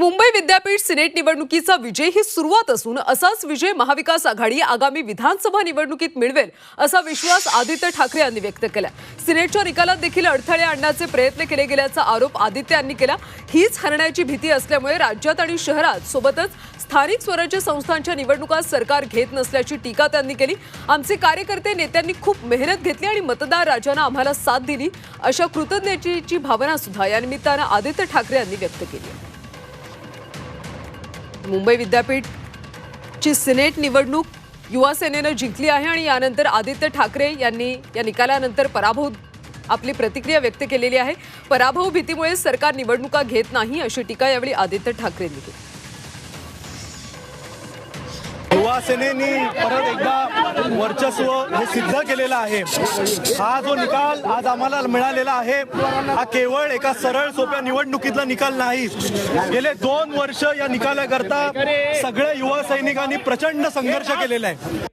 मुंबई विद्यापीठ सिनेट निवडणुकीचा विजय ही सुरुवात असून असाच विजय महाविकास आघाडी आगामी विधानसभा निवडणुकीत मिळवेल असा विश्वास आदित्य ठाकरे यांनी व्यक्त केला सिनेटच्या निकालात देखील अडथळे आणण्याचे प्रयत्न केले गेल्याचा आरोप आदित्य यांनी केला. हीच हरण्याची भीती असल्यामुळे राज्यात आणि शहरात सोबतच स्थानिक स्वराज्य संस्थांच्या निवडणुका सरकार घेत नसल्याची टीका त्यांनी केली. आमचे कार्यकर्ते नेत्यांनी खूप मेहनत घेतली आणि मतदार राजानं आम्हाला साथ दिली. अशा कृतज्ञतेची भावना सुद्धा या निमित्तानं आदित्य ठाकरे यांनी व्यक्त केली आहे. मुंबई विद्यापीठची सिनेट निवडणूक युवा सेनेनं जिंकली आहे आणि यानंतर आदित्य ठाकरे यांनी या निकालानंतर पराभव आपली प्रतिक्रिया व्यक्त केलेली आहे. पराभव भीतीमुळे सरकार निवडणुका घेत नाही अशी टीका यावेळी आदित्य ठाकरेंनी केली. शिवसेनेनी सेनेनी परत एकदा वर्चस्व हे सिद्ध केलेलं आहे. हा जो निकाल आज आम्हाला मिळालेला आहे हा केवळ एका सरळ सोप्या निवडणुकीतला निकाल नाही. गेले दोन वर्ष या निकालाकरता सगळ्या युवा सैनिकांनी प्रचंड संघर्ष केलेला आहे.